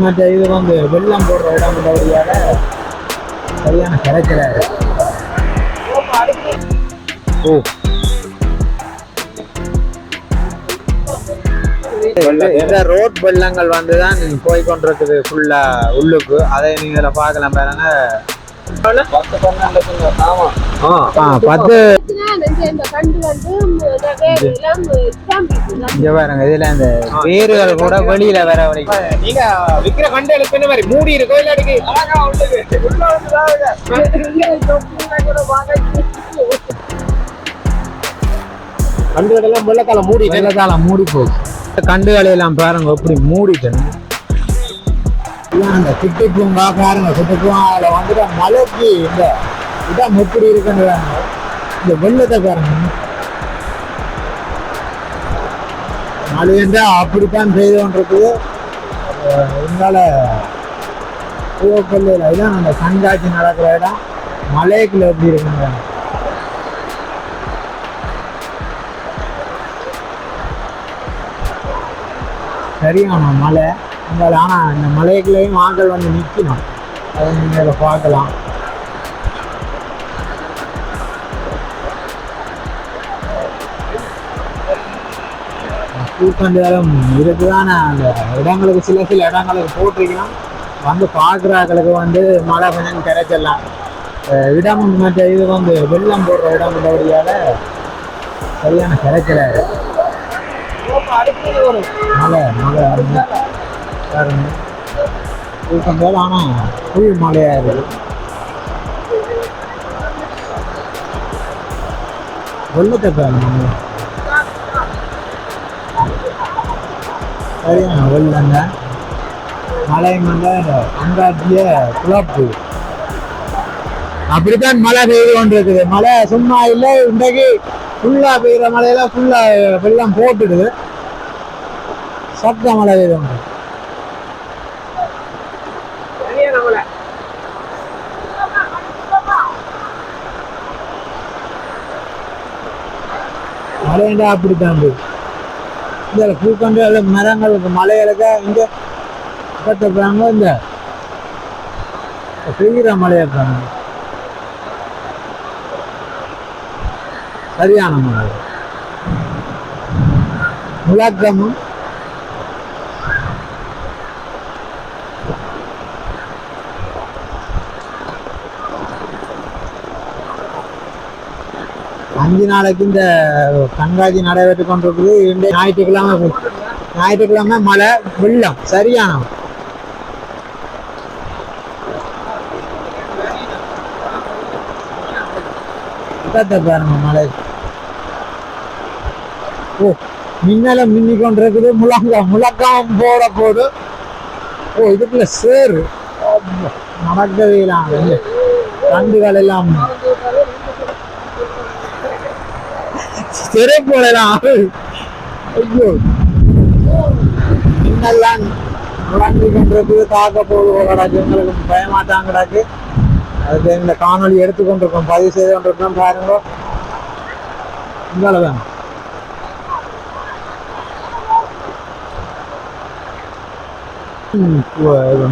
மற்ற இது வந்து வெள்ளம் போடுற இடம் வழியாக சரியான கிடைக்கிறாரு. ஓ. இந்த ரோட் வெள்ளங்கள் வந்து தான் போய் கொண்டிருக்குது ஃபுல்லா உள்ளுக்கு. அதை நீங்க இதுல பார்க்கலாம் பாருங்க. பத்து பன்னெண்டு ஆமா ஆ, ஆ, பத்து இங்க பாருங்க இதுல இந்த வேர்கள் கூட வெளியில வர வரைக்கும். நீங்க விக்கிற கண்டு எழுப்பின மாதிரி? மூடி இருக்கோ இல்லாட்டி அழகா கண்டுகளெல்லாம் வெள்ளக்கால மூடி வெள்ளத்தால மூடி போகுது கண்டுகளை எல்லாம் பாருங்க எப்படி மூடிட்டேன் அந்த குட்டி பூங்கா பாருங்க குட்டி பூங்கால வந்துட்டு மலைக்கு இந்த இடம் எப்படி இருக்குன்னு. இந்த வெள்ளத்தை பாருங்க. மழை என்றா அப்படித்தான் பெய்து கொண்டிருக்குது அஹ் பூவப்பள்ளியில் இதான் அந்த கண்காட்சி நடக்கிற இடம். மலைக்குள்ள எப்படி இருக்குங்க? சரியான மலை. உங்களால் ஆனால் இந்த மலைக்குள்ளேயும் ஆண்கள் வந்து நிற்கணும் அதை நீங்கள் பார்க்கலாம். பூக்கண்டுகளும் இருக்குதான் அந்த இடங்களுக்கு சில சில இடங்களுக்கு போட்டிருக்கலாம் வந்து பார்க்குறாக்களுக்கு வந்து மழை கொஞ்சம் கிடைச்சிடலாம். இடம் மற்ற இது வந்து வெள்ளம் போடுற இடம் உள்ளபடியால் சரியான கிடைக்கிறாரு மழை மழை பாருங்க தூக்கம் ஆனால் புல் மழையாக இருக்குது வெள்ளத்தை பாருங்க. சரியான வெள்ளங்க மழை வந்து அங்காட்டிய குழப்பு. அப்படித்தான் மழை பெய்து கொண்டிருக்குது. மழை சும்மா இல்லை இன்றைக்கு ஃபுல்லா பெய்யுற மழையில ஃபுல்லா வெள்ளம் போட்டுடுது. சத்த மழை பெய்து கொண்டு மழைண்டா அப்படித்தான் போகுது இந்த பூக்கண்டு மரங்களுக்கு மலைகளுக்கு இங்கே கட்டப்படுறாங்க இந்த பெய்கிற மலையை பாருங்க. சரியான மழை முழக்கமும் அஞ்சு நாளைக்கு இந்த கண்காட்சி நடைபெற்று கொண்டிருக்குது. இன்றைய ஞாயிற்றுக்கிழமை ஞாயிற்றுக்கிழமை மழை வெள்ளம். சரியான பக்கத்தை பாருங்க மழை. ஓ மின்னல மின்னி கொண்டிருக்குது. முழங்கா முழக்கம் போட போடு ஓ இதுக்குள்ள சேரு ஆமா, நடக்கவே இல்லை கண்டுகள் எல்லாம் திரைப்போலாம் ஐயோ. என்னெல்லாம் முழங்கி கொண்டிருக்குது தாக்க போகுது கிடக்கு. எங்களுக்கு பயமாட்டாங்க கிடக்கு அதுக்கு இந்த காணொலி எடுத்துக்கொண்டிருக்கோம் பதிவு செய்து கொண்டிருக்கோம் பாருங்க. இந்தால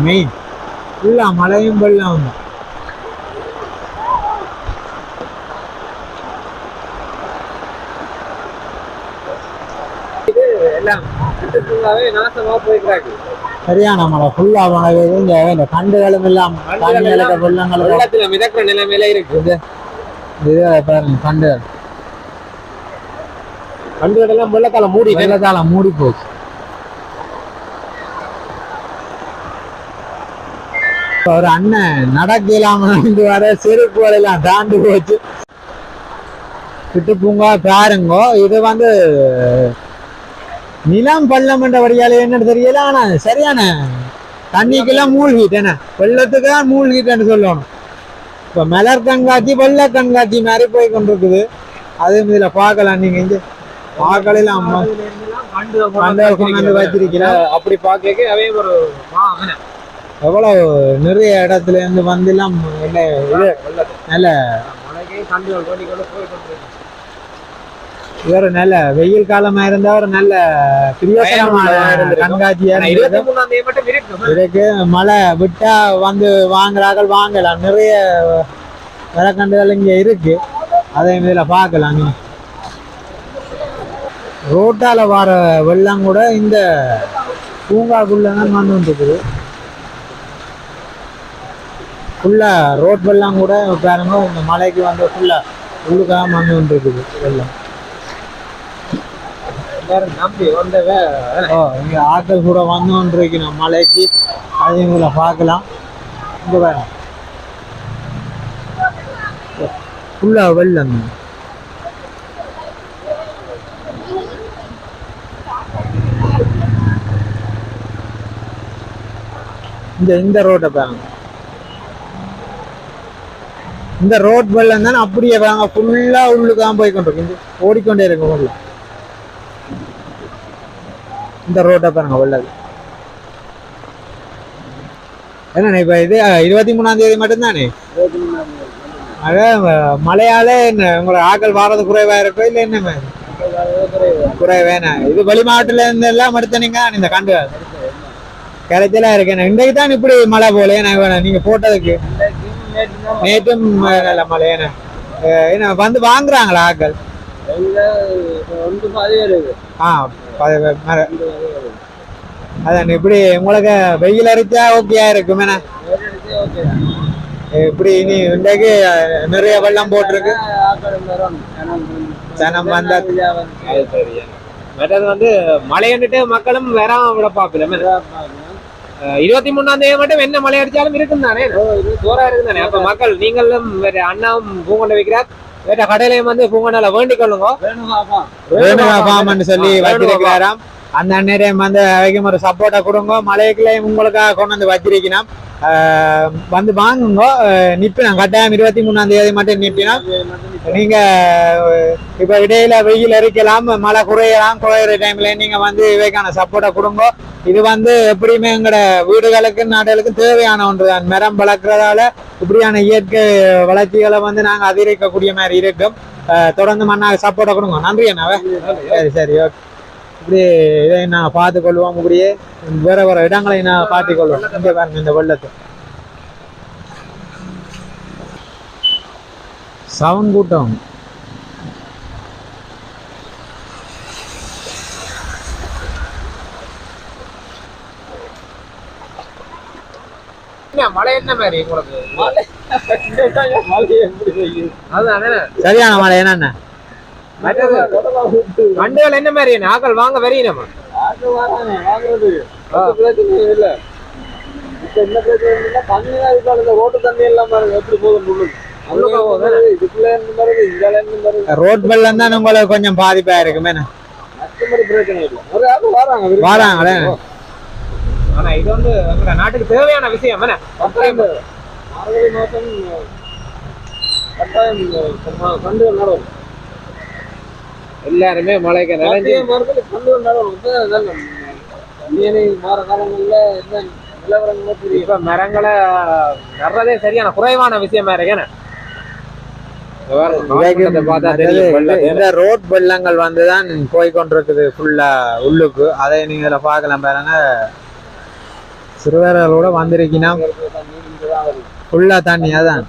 மெயின். ஃபுல்லா மழையும் வெள்ளம் எல்லாம் சுற்றுலாவே நாசமா போய்க்கிறாங்க சரியான மழை ஃபுல்லா மழை பெய்யுது இந்த கண்டுகளும் எல்லாம் தண்ணிகளுக்கு வெள்ளங்களுக்கு வெள்ளத்துல மிதக்கிற நிலைமையில இருக்கு. இது பாருங்க கண்டுகள் கண்டுகளெல்லாம் வெள்ளத்தால மூடி வெள்ளத்தால மூடி போச்சு. ஒரு அண்ணன் நடக்க இல்லாம நடந்து வர செருப்பு வரையெல்லாம் தாண்டி போச்சு. கிட்டு பூங்கா பாருங்கோ இது வந்து நிலம் பள்ளம் என்ற வழியால என்னன்னு தெரியல ஆனா சரியான தண்ணிக்கெல்லாம் மூழ்கிட்டேன வெள்ளத்துக்கு தான் மூழ்கிட்டேன்னு சொல்லணும். இப்ப மலர் கண்காட்சி வெள்ள கண்காட்சி மாதிரி போய் கொண்டிருக்குது. அதுவும் இதுல பார்க்கலாம் நீங்க இங்க பார்க்கலாம் அம்மா. கண்டுகள் கொண்டு வந்து வச்சிருக்கிறேன் அப்படி பாக்க அவே ஒரு எவ்வளவு நிறைய இடத்துல இருந்து வந்து எல்லாம் இது நல்ல மழைக்கே கண்டுகள் கொண்டு கொண்டு போய் கொண்டு இது ஒரு நல்ல வெயில் காலமா இருந்தா ஒரு நல்ல பிரியோசனமான. கண்காட்சியா இருக்கு. இதுக்கு மழை விட்டா வந்து வாங்குறார்கள் வாங்கலாம். நிறைய விளக்கண்டுகள் இங்க இருக்கு. அதை இதுல பார்க்கலாம் ரோட்டால வர வெள்ளம் கூட இந்த பூங்காக்குள்ள தான் வந்து இருக்குது ஃபுல்லா ரோட் வெள்ளம் கூட பாருங்க இந்த மலைக்கு வந்து ஃபுல்லா உள்ளுக்காக வந்து இருக்குது வெள்ளம். இங்க ஆட்கள் கூட வந்து கொண்டிருக்கணும் மலைக்கு அதையும் பார்க்கலாம். இங்க பாருங்க. ஃபுல்லா வெள்ளம். இந்த இந்த ரோட்டை பாருங்க. இந்த ரோட் வெள்ளம் தானே அப்படியே வாங்க ஃபுல்லா தான் போய் கொண்டிருக்கு இங்க ஓடிக்கொண்டே இருக்கும் உள்ள இந்த ரோட்டை பாருங்க வெள்ளது என்ன இப்ப இது இருபத்தி மூணாம் தேதி மட்டும்தானே? அதான் மழையால என்ன உங்களை ஆக்கள் வாரது குறைவா இருக்கோ இல்ல என்ன மாதிரி? குறைவேனா? இது வெளி மாவட்டத்துல இருந்து எல்லாம் மடுத்தனீங்க இந்த கண்டு. கிடைச்சலா இருக்கேன் இன்றைக்கு தான் இப்படி மழை போல ஏன்னா நீங்க போட்டதுக்கு. நேற்றும் நல்ல மழை ஏன்னா. என்ன வந்து வாங்குறாங்களா ஆக்கள்? ஆ ப- மர- அதான் இப்படி உங்களுக்கு வெயில் அடிச்சா ஓகேயா இருக்கும் என்ன? இப்படி இனி இன்றைக்கு நிறைய வெள்ளம் போட்டிருக்கு. ஜனம் வந்தா மற்றது வந்து மழையன்னுட்டு மக்களும் வராம விட பாக்கல இருபத்தி மூணாம் தேதி மட்டும் என்ன மழை அடிச்சாலும் இருக்கும் தானே சோறா இருக்கும் தானே அப்ப மக்கள் நீங்களும் வேற அண்ணாவும் பூங்கொண்ட வைக்கிறார். வேற கடையிலையும் வந்து பூங்கொண்டால வேண்டிக் கொள்ளுங்க. வேணுகா ஃபார்ம்னு சொல்லி வச்சிருக்கிறாராம். அந்த அந்நேரம் வந்து அவைக்கும் ஒரு சப்போர்ட்டை கொடுங்க. மலைக்குள்ளேயும் உங்களுக்காக கொண்டு வந்து வச்சிருக்கணும் வந்து வாங்குங்க. ஆஹ் நிப்பினோம் கட்டாயம் இருபத்தி மூணாம் தேதி மட்டும் நிப்பினோம் நீங்க இப்ப இடையில வெயில் அரிக்கலாம் மழை குறையலாம் குறையிற டைம்ல நீங்க வந்து இவைக்கான சப்போர்ட்டை கொடுங்க. இது வந்து எப்படியுமே எங்களோட வீடுகளுக்கு நாடுகளுக்கு தேவையான ஒன்று தான் மரம் வளர்க்கறதால இப்படியான இயற்கை வளர்ச்சிகளை வந்து நாங்க அதிகரிக்கக்கூடிய மாதிரி இருக்கும். தொடர்ந்து மண்ணாக சப்போர்ட்டை கொடுங்க நன்றி அண்ணாவே. சரி சரி ஓகே. இப்படி இதை நான் பார்த்து கொள்வோம் இப்படியே. வேற வேற இடங்களை நான் பார்த்து கொள்வோம். இங்கே பாருங்க இந்த வெள்ளத்தை. சவுண்ட் கூட்டம். என்ன மழை என்ன மாதிரி உங்களுக்கு? சரியான மழை மற்றது வண்டுகள் என்ன மாதிரி? ஆக்கள் வாங்க வரையினமா? ரோட் வெள்ளம் தான் உங்களுக்கு கொஞ்சம் பாதிப்பா இருக்குமே என்ன? வாராங்களே. ஆனா இது வந்து நாட்டுக்கு தேவையான விஷயம் என்ன? எல்லாருமே மழைக்கு நினைஞ்சு இப்ப மரங்களை நடுறதே சரியான குறைவான விஷயமா இருக்கு என்ன? இங்க பாருங்க, காட்டுறதை பார்த்தா தெரியும் வெள்ளம் இந்த ரோட் வெள்ளங்கள் வந்துதான் போய் கொண்டிருக்குது ஃபுல்லா உள்ளுக்கு. அதை நீங்க பார்க்கலாம் பாருங்க. சிறுவர்களோட வந்திருக்கீங்கன்னா ஃபுல்லா தண்ணி அதான்.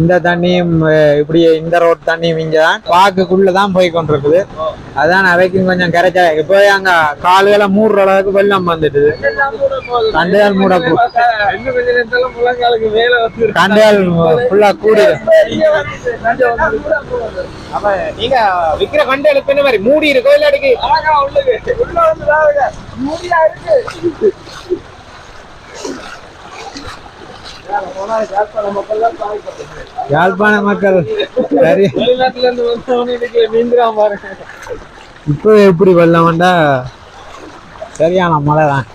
இந்த தண்ணியும் இப்படி இந்த ரோட் தண்ணியும் இங்க தான் பாக்குக்குள்ள தான் போய் கொண்டிருக்குது. அதான் அவைக்கும் கொஞ்சம் கரைச்சா இப்போ அங்க கால்களை மூடுற அளவுக்கு வெள்ளம் வந்துடுது கண்டுகள் மூட கண்டுகள் ஃபுல்லா கூடுது அப்ப நீங்க விக்கிற கண்டுகளுக்கு என்ன மாதிரி? மூடி இருக்கோ. இல்லாட்டிக்கு யாழ்ப்பாண மக்கள் சரி. இப்போ எப்படி வெள்ளம் சரியான மழை தான்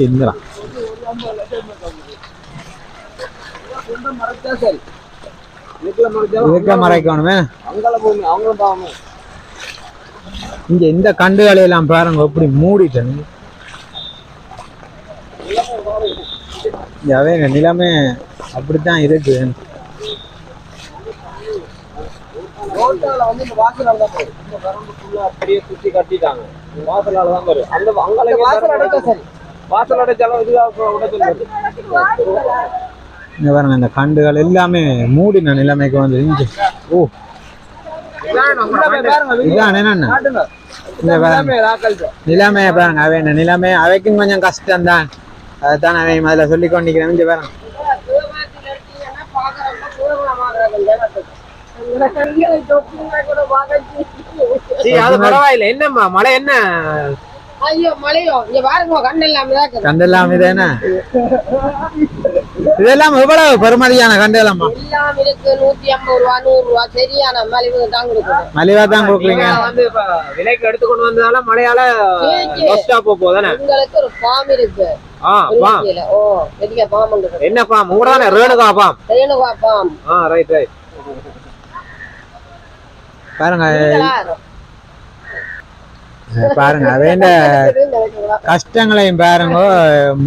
இந்திரன் மறைக்கணுமே இங்க இந்த கண்டுகளை எல்லாம் பாருங்க எப்படி மூடிட்டேன் அவே நிலைமை அப்படித்தான் இருக்கு. ரோட்டால வந்து இந்த வாசலால தான் போகுது இந்த வரம்பு ஃபுல்லா அப்படியே சுத்தி கட்டிட்டாங்க. இந்த வாசலால தான் வரும் அந்த அங்கால வாசல் அடைச்சா சரி. வாசல் அடைச்சாலும் இதுதான். உடச்சல் வருது இங்க பாருங்க இந்த கண்டுகள் எல்லாமே மூடின நிலைமைக்கு வந்து இங்க. ஓ. நிலைமையை பாருங்க அவன் நிலைமை அவைக்கும் கொஞ்சம் கஷ்டம்தான். அதுதான் அவன் முதல்ல சொல்லி கொண்டிருக்கிறேன். இங்க அது பரவாயில்ல. என்னம்மா மழை என்ன? ஐயோ மழையோ? இங்க பாருங்க கண்ணு இல்லாம தான் கண்டெல்லாம் இது என்ன இதெல்லாம் எவ்வளவு பெருமதியான கண்டெல்லாமா எல்லாம் இருக்கு நூத்தி ஐம்பது ரூபா நூறு ரூபா. சரியான மலிவு தான் கொடுக்குது. மலிவா தான் கொடுக்குறீங்க. வந்து விலைக்கு எடுத்துக்கொண்டு வந்ததால மழையால உங்களுக்கு ஒரு ஃபார்ம் இருக்கு. என்ன பாம்? தானே ரேணுகா பாம். ரேணுகா ஃபார்ம் ஆ ரைட் ரைட் பாருங்க. பாருங்க. அவன் கஷ்டங்களையும் பாருங்க.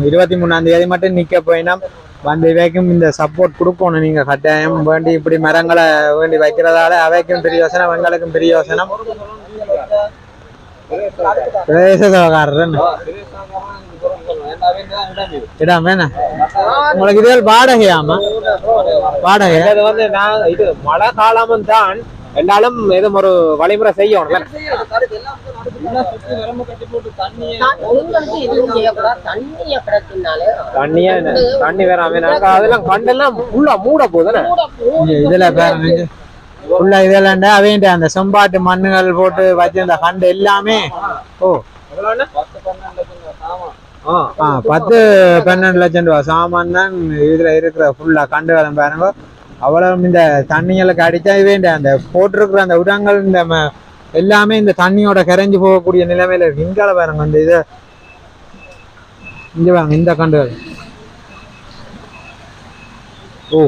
இருபத்தி மூணாம் தேதி மட்டும் நிக்க போயினா வந்து இவைக்கும் இந்த சப்போர்ட் கொடுக்கணும். நீங்க கட்டாயம் வேண்டி இப்படி மரங்களை வேண்டி வைக்கிறதால அவைக்கும் பெரிய யோசனை எங்களுக்கும் பெரிய யோசனை. பிரதேச இடம் உங்களுக்கு இதுகள் வாடகையாமா வாடகை. இது வந்து நான் இது மழை காலமும் தான் என்றாலும் ஏதும் ஒரு வழிமுறை செய்யணும் எதுவும்? தண்ணி வேறாம நாங்க அதெல்லாம் கண்டெல்லாம் ஃபுல்லா மூட இங்க இதுல பாருங்க. ஃபுல்லா இதெல்லாம் அவைண்ட அந்த செம்பாட்டு மண்ணுகள் போட்டு வச்சிருந்த கண்டு எல்லாமே. ஓ. பத்து பன்னெண்டு லட்சம் ரூபா. சாமான் தான் இதுல இருக்கிற ஃபுல்லா கண்டு வேலை பாருங்க. அவ்வளவு இந்த தண்ணிங்களுக்கு அடிச்சா வேண்ட அந்த போட்டிருக்கிற அந்த உரங்கள் இந்த எல்லாமே இந்த தண்ணியோட கரைஞ்சு போகக்கூடிய நிலைமையில இருக்கு. இங்கால பாருங்க இந்த இது. இங்க பாருங்க இந்த கண்டுகள் ஓ.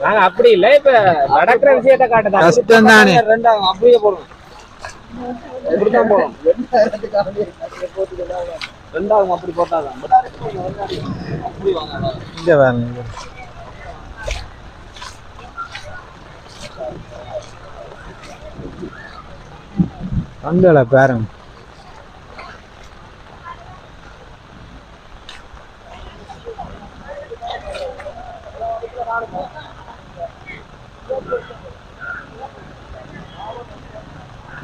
நாங்க அப்படி இல்ல இப்ப நடக்கிற விஷயத்த காட்டுதான் கஷ்டம் தானே. அப்படியே போடுவோம். இப்படிதான் போடும் ரெண்டாகும் அப்படி போட்டாதான். இங்க இங்க. கண்டுகளை பாருங்க.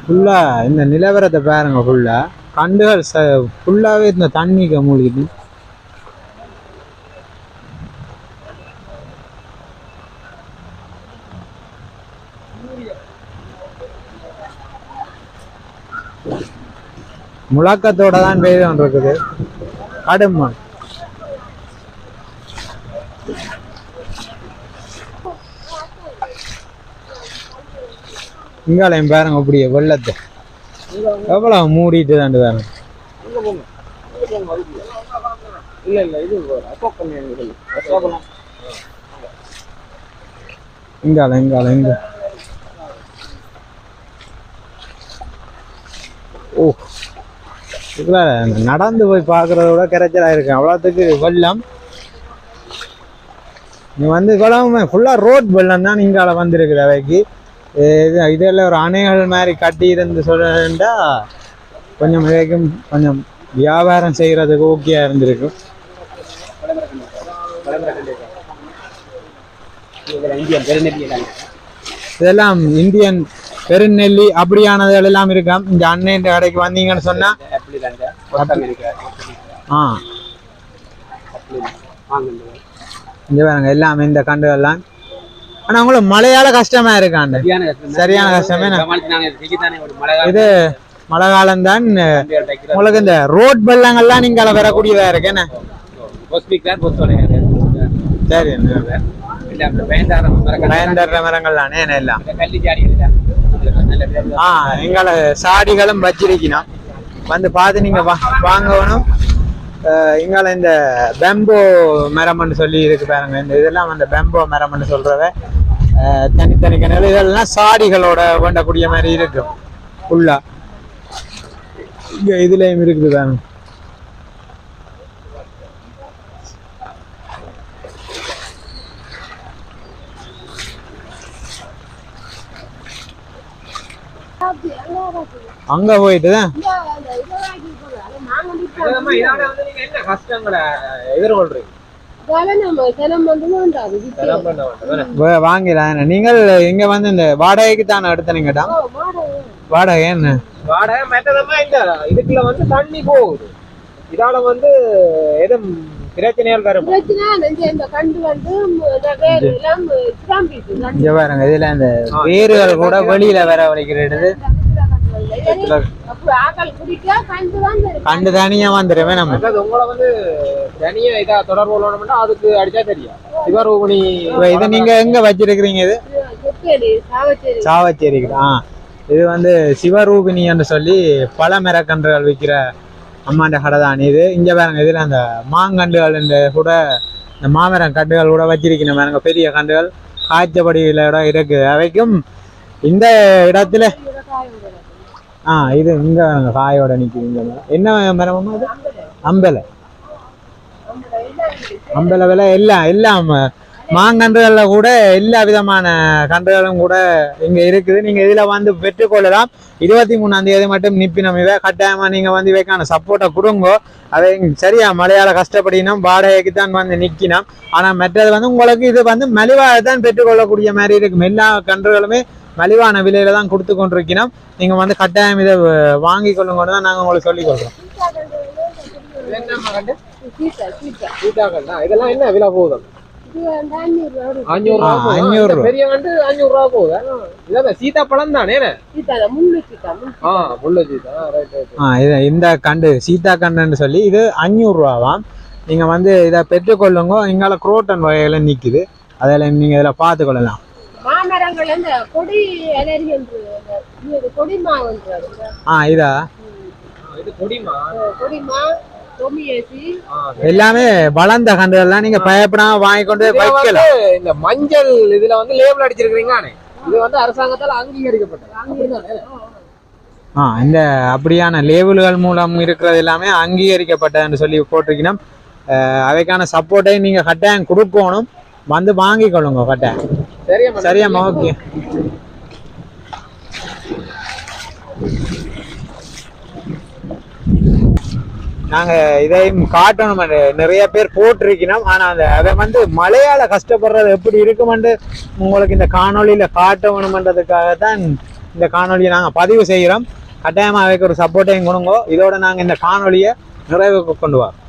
ஃபுல்லா இந்த நிலவரத்தை பாருங்க ஃபுல்லா கண்டுகள் ஃபுல்லாவே இந்த தண்ணிக்கு மூழ்கிது முழக்கத்தோட தான் பெய்து கொண்டிருக்குது கடும் மண் இங்காலையும் பாருங்க அப்படியே வெள்ளத்தை. எவ்வளவு மூடிட்டு தான் பாருங்க. இல்ல இல்ல இது இங்கால இங்கால இங்க. ஓ. இதுல நடந்து போய் பார்க்கறத விட கரைச்சலா இருக்கு. அவ்வளோத்துக்கு வெள்ளம். நீ வந்து குளம் ஃபுல்லா ரோட் வெள்ளம் தான் இங்கால வந்திருக்குது அவைக்கு. இது இதெல்லாம் ஒரு அணைகள் மாதிரி கட்டி இருந்து சொல்றா கொஞ்சம் இவைக்கும் கொஞ்சம் வியாபாரம் செய்யறதுக்கு ஓகேயாக இருந்திருக்கும் இதெல்லாம் இந்தியன் பெருநெல்லி அப்படியானதுகள் எல்லாம் இருக்காம் இந்த அண்ணன் கடைக்கு வந்தீங்கன்னு சொன்னா? ஆ. இங்கே பாருங்க எல்லாமே இந்த கண்டுகள்லாம் ஆனா உங்களுக்கு மழையால கஷ்டமா இருக்காண்டு சரியான கஷ்டமே. இது மழை காலம் தான் உங்களுக்கு இந்த ரோட் வெள்ளங்கள்லாம் நீங்க வரக்கூடியதா இருக்கு என்ன? சரி பயந்தர மரங்கள். தானே என்ன எல்லாம்? ஆ எங்களை சாடிகளும் வச்சிருக்கணும். வந்து பார்த்து நீங்க வாங்கணும். இங்கால இந்த பெம்போ மரம்னு சொல்லி இருக்கு பாருங்க. இந்த இதெல்லாம் அந்த பெம்போ மரம்னு சொல்றத தனித்தனி கிணறு. இதெல்லாம் சாடிகளோட வேண்டக்கூடிய மாதிரி இருக்கும் ஃபுல்லா இங்க இதுலயும் இருக்குது பாருங்க. அங்க போயிட்டு தான் வாங்கிடலாம் நீங்கள் இங்க வந்து இந்த வாடகைக்கு தானே எடுத்தனீங்கடா? வாடகை. என்ன? வாடகை மற்றதமா இந்த இதுக்குள்ள வந்து தண்ணி போகுது. இதால வந்து எதுவும் பிரச்சனைகள் வரும்? பாருங்க இதுல இந்த வேர்கள் கூட வெளியில வர வலிக்கிறது கண்டு தனியா வந்துடுவேன் நம்ம. அதாவது உங்களை வந்து தனியா இதா தொடர்பு கொள்ளணும்னா அதுக்கு அடிச்சா தெரியும். சிவரூபணி இப்ப இது நீங்க எங்க வச்சிருக்கிறீங்க இது? சாவச்சேரி. ஆ. இது வந்து சிவரூபிணி என்று சொல்லி பல மரக்கன்றுகள் விற்கிற அம்மாண்ட கடை தான் இது இங்க பாருங்க இதுல அந்த மாங்கன்றுகள் இந்த கூட இந்த மாமரம் கண்டுகள் கூட வச்சிருக்கணும் பாருங்க பெரிய கண்டுகள் காய்ச்சபடியில இடம் இருக்கு அவைக்கும் இந்த இடத்துல ஆ இது இங்க பாருங்க காயோட நிக்குது இங்க மரம். என்ன அது அம்பலை அம்பல விலை எல்லாம் எல்லாம் மாங்கன்றுகளில் கூட எல்லா விதமான கன்றுகளும் கூட இங்க இருக்குது. நீங்க இதுல வந்து பெற்றுக்கொள்ளலாம். இருபத்தி மூணாம் தேதி மட்டும் நிப்பினம் இவை கட்டாயமா நீங்க வந்து இவைக்கான சப்போர்ட்டை கொடுங்கோ. அதை சரியா மழையால கஷ்டப்படினோம் வாடகைக்கு தான் வந்து நிற்கினோம் ஆனா மற்றது வந்து உங்களுக்கு இது வந்து மலிவாக தான் பெற்றுக்கொள்ளக்கூடிய மாதிரி இருக்கும். எல்லா கன்றுகளுமே மலிவான விலையில தான் கொடுத்து கொண்டிருக்கணும் நீங்க வந்து கட்டாயம் இதை வாங்கி கொள்ளுங்கன்னு தான் நாங்க உங்களுக்கு சொல்லி கொடுக்குறோம். இதெல்லாம் என்ன விலை போகுது? இந்த கண்டு சீதா பழம் தானே சீட்டா தான், முள்ளு சீட்டா முள்ளு ஆ முள்ள சீதா ரைட் ரைட் ஆ இது இந்த கண்டு சீதா கண்டுன்னு சொல்லி இது அஞ்சூறு ரூபாவாம் நீங்க வந்து இதை பெற்றுக்கொள்ளுங்க இங்கால குரோட்டன் வகையில நிக்குது. அதில் நீங்க இதில் பார்த்துக்கொள்ளலாம். மாமரங்கள் இந்த கொடி அலரி என்று இது கொடிமா என்றாரு ஆ இதா? இது கொடிமா கொடிமா எல்லாமே வளர்ந்த கண்டுகள்லாம் நீங்க பயப்படாம வாங்கி கொண்டு வைக்கலாம் வந்து இந்த மஞ்சள் இதுல வந்து லேபிள் அடிச்சிருக்கீங்களானே இது வந்து அரசாங்கத்தால் அங்கீகரிக்கப்பட்டது. ஆ இந்த அப்படியான லேபிள்கள் மூலம் இருக்கிறது எல்லாமே அங்கீகரிக்கப்பட்டதுன்னு சொல்லி போட்டிருக்கணும் அவைக்கான சப்போர்ட்டை நீங்க கட்டாயம் கொடுக்கணும். வந்து வாங்கி கொள்ளுங்க கட்டாயம். சரியாம்மா. ஓகே. நாங்க இதையும் காட்டணும் நிறைய பேர் போட்டிருக்கணும் ஆனா அந்த அதை வந்து மழையால கஷ்டப்படுறது எப்படி இருக்குமென்று உங்களுக்கு இந்த காணொளியில காட்டணுமன்றதுக்காக தான் இந்த காணொலியை நாங்க பதிவு செய்கிறோம். கட்டாயமா அவைக்கு ஒரு சப்போர்ட்டையும் கொடுங்கோ. இதோட நாங்க இந்த காணொலியை நிறைவுக்கு கொண்டு வரோம்.